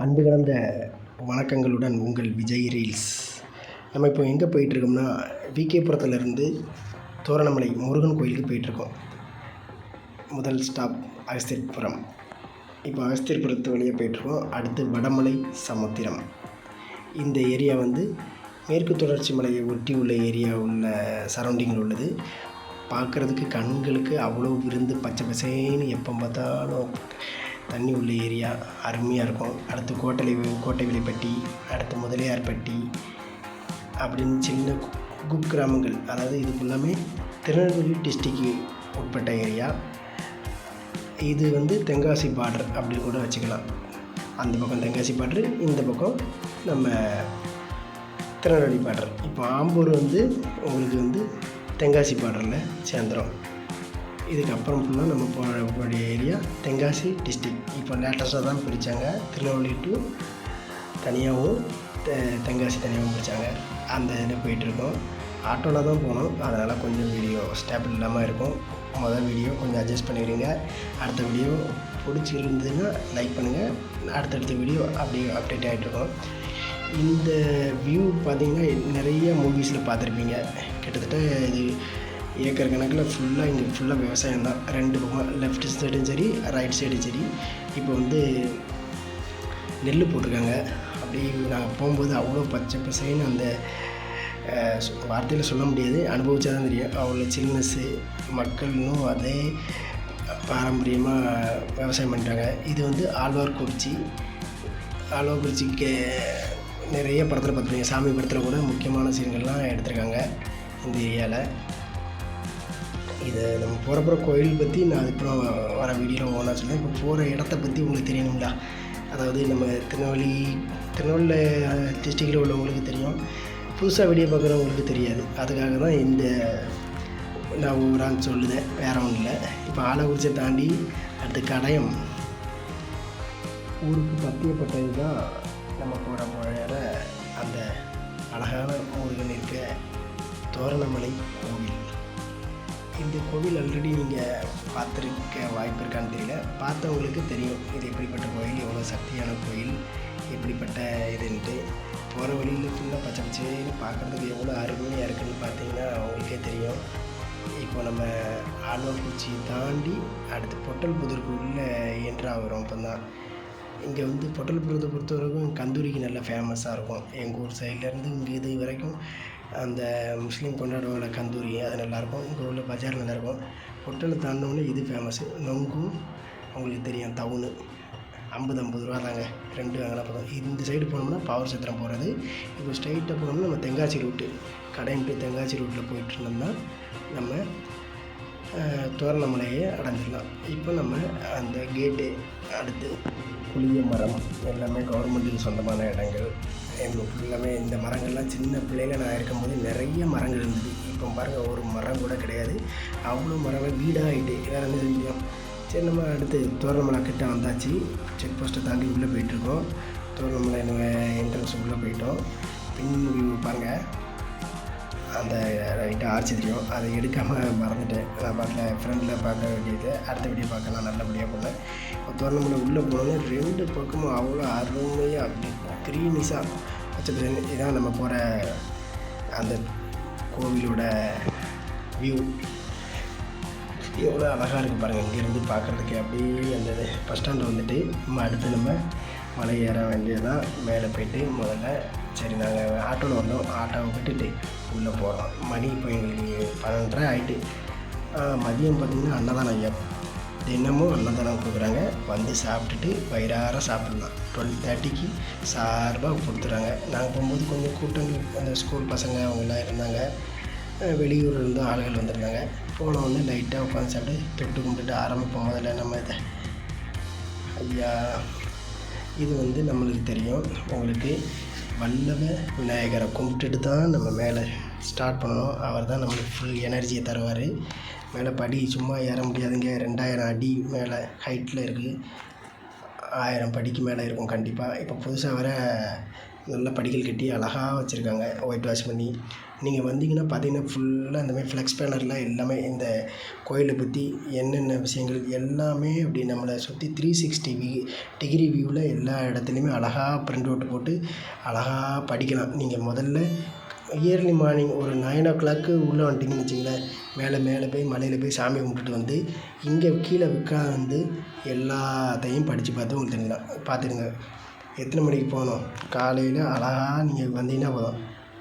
அன்பு கலந்த வணக்கங்களுடன் உங்கள் விஜய் ரீல்ஸ். நம்ம இப்போ எங்கே போயிட்டுருக்கோம்னா விகேபுரத்துலேருந்து தோரணமலை முருகன் கோயிலுக்கு போயிட்டுருக்கோம். முதல் ஸ்டாப் அகஸ்தியர்புரம் இப்போ அகஸ்தியர்புரத்து வழியாக போயிட்டுருக்கோம். அடுத்து வடமலை சமுத்திரம். இந்த ஏரியா வந்து மேற்கு தொடர்ச்சி மலையை ஒட்டி உள்ள ஏரியா உள்ள சரௌண்டிங்கில் உள்ளது. பார்க்குறதுக்கு கண்களுக்கு அவ்வளோ விருந்து பச்சை பசேன்னு எப்போ பார்த்தாலும் தண்ணி உள்ள ஏரியா அருமையாக இருக்கும். அடுத்து கோட்டலை கோட்டை விலைப்பட்டி அடுத்து முதலியார்பட்டி அப்படின்னு சின்ன குக்கிராமங்கள் அதாவது இது ஃபுல்லாமே திருநெல்வேலி டிஸ்ட்ரிக்கு உட்பட்ட ஏரியா இது வந்து தென்காசி பார்டர் அப்படின்னு கூட வச்சுக்கலாம். அந்த பக்கம் தென்காசி பார்டர் இந்த பக்கம் நம்ம திருநெல்வேலி பார்டர் இப்போ ஆம்பூர் வந்து உங்களுக்கு வந்து தென்காசி பார்டரில் சேர்ந்துடும் இதுக்கப்புறம் ஃபுல்லாக நம்ம போகிற ஏரியா தென்காசி டிஸ்ட்ரிக் இப்போ லேட்டஸ்ட்டாக தான் பிரித்தாங்க திருநெல்வேலி டு தனியாகவும் தெ- தென்காசி தனியாகவும் பிரித்தாங்க அந்த இதில் போயிட்டுருக்கோம் ஆட்டோவில் தான் போனோம். அதனால் கொஞ்சம் வீடியோ ஸ்டேபிள் இல்லாமல் இருக்கும். முதல் வீடியோ கொஞ்சம் அட்ஜஸ்ட் பண்ணிடுங்க. அடுத்த வீடியோ பிடிச்சிருந்ததுன்னா லைக் பண்ணுங்கள் அடுத்தடுத்த வீடியோ அப்படியே அப்டேட் ஆகிட்ருக்கோம் இந்த வியூ பார்த்திங்கன்னா நிறைய மூவிஸில் பார்த்துருப்பீங்க. கிட்டத்தட்ட இது ஏக்கர் கணக்கில் ஃபுல்லாக இங்கே ஃபுல்லாக விவசாயம் தான். ரெண்டு பக்கம் லெஃப்ட் சைடும் சரி ரைட் சைடும் சரி. இப்போ வந்து நெல் போட்டிருக்காங்க. அப்படி நாங்கள் போகும்போது அவ்வளோ பச்சை பசைன்னு அந்த வார்த்தையில் சொல்ல முடியாது. அனுபவிச்சா தான் தெரியும். அவ்வளோ சில்னஸ்ஸு மக்கள் இன்னும் அதே பாரம்பரியமாக விவசாயம் பண்ணுறாங்க இது வந்து ஆழ்வார்குறிச்சி ஆழ்வார்குறிச்சிக்கு நிறைய படத்தில் பார்த்துருக்கீங்க சாமி படத்தில் கூட முக்கியமான சீன்கள்லாம் எடுத்திருக்காங்க இந்த ஏரியாவில் இதை நம்ம போகிற போகிற கோயில் பற்றி நான் அதுக்கப்புறம் வர வீடியோவில் ஓனாக சொன்னேன் இப்போ போகிற இடத்த பற்றி உங்களுக்கு தெரியணுங்களா அதாவது நம்ம திருநெல்வேலி திருநெல்வேலியில் டிஸ்ட்ரிக்டில் உள்ளவங்களுக்கு தெரியும். புதுசாக வீடியோ பார்க்குறவங்களுக்கு தெரியாது. அதுக்காக தான் இந்த நான் ஊரான்னு சொல்லுதேன் வேற ஒன்றும் இல்லை. இப்போ ஆலக்குறிச்சியை தாண்டி அடுத்து கடையம். ஊருக்கு பத்தியப்பட்டது தான் நம்ம போகிற போகிற அந்த அழகான முருகன் இருக்க தோரணமலை கோவில். இந்த கோவில் ஆல்ரெடி நீங்கள் பார்த்துருக்க வாய்ப்பு இருக்கான்னு தெரியல. பார்த்தவங்களுக்கு தெரியும் இது எப்படிப்பட்ட கோயில் எவ்வளோ சக்தியான கோயில் எப்படிப்பட்ட இதுன்ட்டு. போகிற வழியில் ஃபுல்லாக பச்சை பச்சைன்னு பார்க்குறதுக்கு எவ்வளோ அருமையாக இருக்குன்னு பார்த்தீங்கன்னா அவங்களுக்கே தெரியும். இப்போ நம்ம ஆழ்வார்குறிச்சி தாண்டி அடுத்து பொட்டல் பொட்டல்புதூருக்கு உள்ளே என்ட்ராகிறோம் அப்போ தான் இங்கே வந்து பொட்டல்புரத்தை பொறுத்த வரைக்கும் கந்தூரிக்கு நல்ல ஃபேமஸாக இருக்கும். எங்கள் ஊர் சைட்லேருந்து இங்கே இது வரைக்கும் அந்த முஸ்லீம் கொண்டாடுவாங்க கந்தூரி அது நல்லாயிருக்கும். இங்கே உள்ள பஜார் நல்லாயிருக்கும். பொட்டலை தாண்டினோடனே இது ஃபேமஸ்ஸு நொங்கும் உங்களுக்கு தெரியும் டவுனு ஐம்பது ஐம்பது ரூபா தாங்க. ரெண்டு வாங்கினா போதும். இந்த சைடு போனோம்னா பவர் சத்திரம் போகிறது இப்போ ஸ்ட்ரைட்டாக போனோம்னா நம்ம தெங்காசி ரூட்டு கடைன்ட்டு தெங்காசி ரூட்டில் போயிட்டு இருந்தோம்னா நம்ம அஹ், தோரணமலையை அடைஞ்சிடலாம். இப்போ நம்ம அந்த கேட்டு அடுத்து புளிய மரம் எல்லாமே கவர்மெண்ட்டுக்கு சொந்தமான இடங்கள். எங்கள் ஃபுல்லாமே இந்த மரங்கள்லாம் சின்ன பிள்ளையில நான் இருக்கும்போது நிறைய மரங்கள் இருந்தது. இப்போ பாருங்கள் ஒரு மரம் கூட கிடையாது. அவ்வளோ மரங்கள் வீடாக ஆகிட்டு வேறு என்ன செஞ்சோம்? சரி நம்ம அடுத்து தோரணமலை கிட்ட வந்தாச்சு. செக் போஸ்ட்டை தாண்டி உள்ளே போயிட்டுருக்கோம். தோரணமலை என்ட்ரன்ஸ் உள்ளே போயிட்டோம். பின் வியூ பாருங்கள் அந்த ரைட்டாக ஆர்ச்சி தெரியும். அதை எடுக்காமல் மறந்துட்டேன். நான் பாட்டில் ஃப்ரெண்டில் பார்க்க வேண்டியது. அடுத்த வீடியோ பார்க்கலாம். நல்லபடியாக போனேன் இப்போ தோரணமலை உள்ளே போனோன்னே ரெண்டு பக்கமும் அவ்வளோ அருமையாக அப்படி க்ரீனிஸாக பச்சை இதான் நம்ம போகிற அந்த கோவிலோட வியூ எவ்வளோ அழகாக இருக்குது பாருங்கள் இங்கேருந்து பார்க்குறதுக்கு அப்படியே அந்த பஸ் ஸ்டாண்டு வந்துட்டு நம்ம அடுத்து நம்ம மலை ஏற வேண்டியதான் மேலே போயிட்டு முதல்ல சரி நாங்கள் ஆட்டோவில் வந்தோம். ஆட்டோவை விட்டுட்டு உள்ளே போகிறோம் மணி இப்போ எங்களுக்கு பன்னெண்டரை ஆகிட்டு மதியம் பார்த்திங்கன்னா அன்னதானம் ஐயா. தினமும் அன்னதானம் கொடுக்குறாங்க. வந்து சாப்பிட்டுட்டு வயிறார சாப்பிட்லாம். டுவெல் தேர்ட்டிக்கு சார்பாக கொடுத்துறாங்க. நாங்கள் போகும்போது கொஞ்சம் கூட்டங்கள் அந்த ஸ்கூல் பசங்க அவங்கெல்லாம் இருந்தாங்க. வெளியூர் இருந்து ஆளுகள் வந்திருந்தாங்க. போன வந்து லைட்டாக உட்காந்து சாப்பிட்டு தொட்டு கும்பிட்டுட்டு ஆரம்பிப்போம். முதல்ல நம்ம இதை. ஐயா இது வந்து நம்மளுக்கு தெரியும். உங்களுக்கு வல்லவ விநாயகரை கும்பிட்டுட்டு தான் நம்ம மேலே ஸ்டார்ட் பண்ணணும். அவர் தான் நம்மளுக்கு ஃபுல் எனர்ஜியை தருவார். மேலே படி சும்மா ஏற முடியாதுங்க. ரெண்டாயிரம் அடி மேலே ஹைட்டில் இருக்குது ஆயிரம் படிக்கு மேலே இருக்கும் கண்டிப்பாக இப்போ புதுசாக வர நல்ல படிகள் கட்டி அழகாக வச்சுருக்காங்க. ஒயிட் வாஷ் பண்ணி. நீங்கள் வந்தீங்கன்னா பார்த்தீங்கன்னா ஃபுல்லாக இந்த மாதிரி ஃப்ளெக்ஸ் பேனரில் எல்லாமே இந்த கோயிலை பற்றி என்னென்ன விஷயங்கள் எல்லாமே அப்படி நம்மளை சுற்றி த்ரீ சிக்ஸ்டி வி டிகிரி வியூவில் எல்லா இடத்துலையுமே அழகாக பிரிண்ட் அவுட் போட்டு அழகாக படிக்கலாம். நீங்கள் முதல்ல இயர்லி மார்னிங் ஒரு நைன் ஓ கிளாக்கு உள்ளே வந்துட்டிங்கன்னு வச்சுங்களேன் மேலே மேலே போய் மலையில் போய் சாமி கும்பிட்டுட்டு வந்து இங்கே கீழே உட்காந்து எல்லாத்தையும் படித்து பார்த்து உங்களுக்கு தெரிஞ்சிடும் பார்த்துடுங்க. எத்தனை மணிக்கு போகணும்? காலையில் அழகாக நீங்கள் வந்தீங்கன்னா போதும்.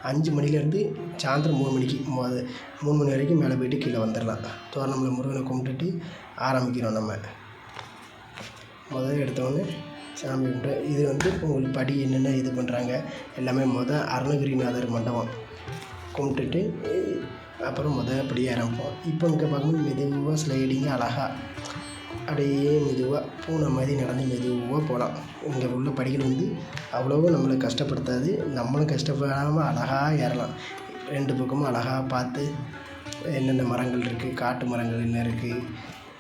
அஞ்சு மணிலேருந்து சாயந்தரம் மூணு மணிக்கு மொத மூணு மணி வரைக்கும் மேலே போயிட்டு கீழே வந்துடலாம். தோரணமில் முருகனை கும்பிட்டுட்டு ஆரம்பிக்கிறோம் நம்ம. முதல்ல எடுத்தோடனே சாமி கும்பிட்டு இது வந்து உங்களுக்கு படி என்னென்ன இது பண்ணுறாங்க எல்லாமே மொதல் அருணகிரிநாதர் மண்டபம் கும்பிட்டுட்டு அப்புறம் மொதல் படி ஆரம்பிப்போம். இப்போ இங்கே பார்க்கும்போது மெதுவாக ஸ்லைடிங்க அழகாக அப்படியே மெதுவாக பூனை மாதிரி நடந்து மெதுவாக போகலாம் இங்கே உள்ள படிகள் வந்து அவ்வளோவும் நம்மளை கஷ்டப்படுத்தாது நம்மளும் கஷ்டப்படாமல் அழகாக ஏறலாம். ரெண்டு பக்கமும் அழகாக பார்த்து என்னென்ன மரங்கள் இருக்குது காட்டு மரங்கள் என்ன இருக்குது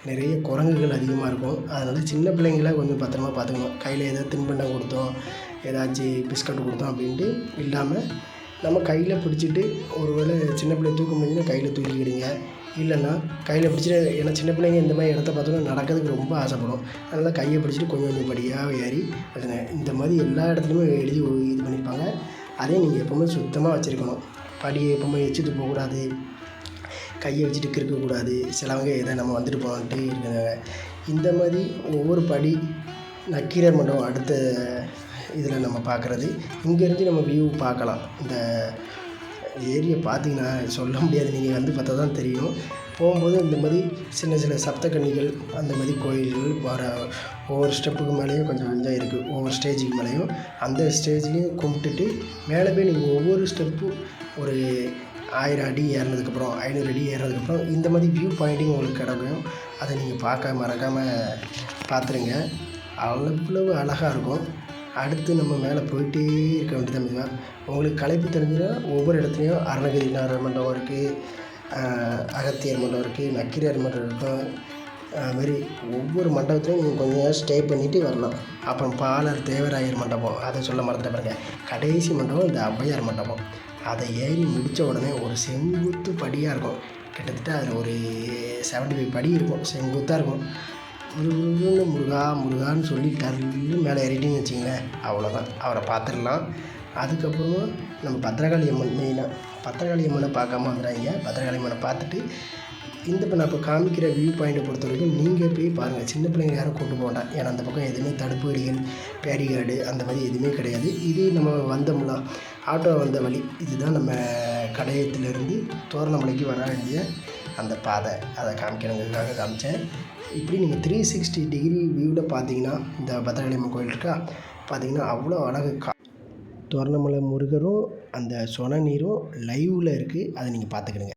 நிறைய குரங்குகள் அதிகமாக இருக்கும். அதனால் சின்ன பிள்ளைங்கள கொஞ்சம் பத்திரமா பார்த்துக்கணும். கையில் ஏதாவது தின்பண்டம் கொடுத்தோம் ஏதாச்சும் பிஸ்கட் கொடுத்தோம் அப்படின்ட்டு இல்லாமல் நம்ம கையில் பிடிச்சிட்டு ஒரு வேளை சின்ன பிள்ளை தூக்க முடிஞ்சுன்னா கையில் தூக்கிக்கிடுங்க. இல்லைன்னா கையில் பிடிச்சிட்டு ஏன்னா சின்ன பிள்ளைங்க இந்த மாதிரி இடத்த பார்த்தோன்னா நடக்கிறதுக்கு ரொம்ப ஆசைப்படும். அதனால் கையை பிடிச்சிட்டு கொஞ்சம் கொஞ்சம் படியாக ஏறி அதுங்க இந்த மாதிரி எல்லா இடத்துலையுமே எழுதி இது பண்ணியிருப்பாங்க. அதே நீங்கள் எப்போவுமே சுத்தமாக வச்சுருக்கணும். படியை எப்போவுமே எச்சுட்டு போகக்கூடாது. கையை வச்சுட்டு கிறுக்கக்கூடாது சிலவங்க எதை நம்ம வந்துட்டு போகலான்ட்டு இருக்காங்க இந்த மாதிரி ஒவ்வொரு படி நக்கீரர் மண்டபம் அடுத்த இதில் நம்ம பார்க்குறது. இங்கேருந்து நம்ம வியூ பார்க்கலாம். இந்த ஏரியை பார்த்தீங்கன்னா சொல்ல முடியாது. நீங்கள் வந்து பார்த்தா தான் தெரியும். போகும்போது இந்த மாதிரி சின்ன சின்ன சப்தக்கன்னிகள் அந்த மாதிரி கோயில்கள் வர ஒவ்வொரு ஸ்டெப்புக்கு மேலேயும் கொஞ்சம் கொஞ்சம் இருக்குது ஒவ்வொரு ஸ்டேஜுக்கு மேலேயும். அந்த ஸ்டேஜ்லேயும் கும்பிட்டுட்டு மேலே போய் நீங்கள் ஒவ்வொரு ஸ்டெப்பும் ஒரு ஆயிரம் அடி ஏறினதுக்கப்புறம் ஐநூறு அடி ஏறினதுக்கப்புறம் இந்த மாதிரி வியூ பாயிண்ட்டிங் உங்களுக்கு கிடைக்கும். அதை நீங்கள் பார்க்க மறக்காமல் பார்த்துருங்க. அவ்வளவு அழகாக இருக்கும். அடுத்து நம்ம மேலே போயிட்டே இருக்க வேண்டியது மெதுவாக உங்களுக்கு களைப்பு தெரிஞ்சுன்னா ஒவ்வொரு இடத்துலையும் அருணகிரிநாதர் மண்டபம் இருக்குது அகத்தியர் மண்டபம் இருக்குது நக்கீரர் மண்டபம் இருக்கும். அதுமாரி ஒவ்வொரு மண்டபத்துலையும் நீங்கள் கொஞ்சம் நேரம் ஸ்டே பண்ணிவிட்டு வரலாம். அப்புறம் பாலர் தேவராயர் மண்டபம் அதை சொல்ல மறந்துட்டு பாருங்கள் கடைசி மண்டபம் இந்த ஔவையார் மண்டபம். அதை ஏறி முடித்த உடனே ஒரு செங்குத்து படியாக இருக்கும். கிட்டத்தட்ட அதில் ஒரு செவன்ட்டி ஃபைவ் படி இருக்கும். செங்குத்தாக இருக்கும். முருகன்னு முருகா முருகான்னு சொல்லி டர்ன்னு மேலே ஏறிட்டிங்கன்னு வச்சிங்களேன் அவ்வளோதான் அவரை பார்த்துடலாம். அதுக்கப்புறமா நம்ம பத்திரகாளி அம்மன் மெயினாக பத்திரகாளி அம்மனை பார்க்காம வந்துடுறாங்க பத்திரகாளி அம்மனை பார்த்துட்டு இந்த இப்போ நான் இப்போ காமிக்கிற வியூ பாயிண்ட்டை பொறுத்த வரைக்கும் நீங்கள் போய் பாருங்கள் சின்ன பிள்ளைங்க யாரும் கொண்டு போக ஏன்னா அந்த பக்கம் எதுவுமே தடுப்பு வழிகள் பேரிகார்டு அந்த மாதிரி எதுவுமே கிடையாது. இது நம்ம வந்தோம்னா ஆட்டோ வந்த வழி இதுதான் நம்ம கடையத்துலேருந்து தோரணமலைக்கு வர வேண்டிய அந்த பாதை. அதை காமிக்கணுங்கிறதுக்காக காமிச்சேன். இப்படி நீங்கள் த்ரீ சிக்ஸ்டி டிகிரி வியூவில் பார்த்தீங்கன்னா இந்த பத்திரகாளி அம்மன் கோயில் இருக்கா? பார்த்தீங்கன்னா அவ்வளோ அழகு கா தோரணமலை முருகரும் அந்த சொன நீரும் லைவில் இருக்குது அதை நீங்கள் பார்த்துக்கிடுங்க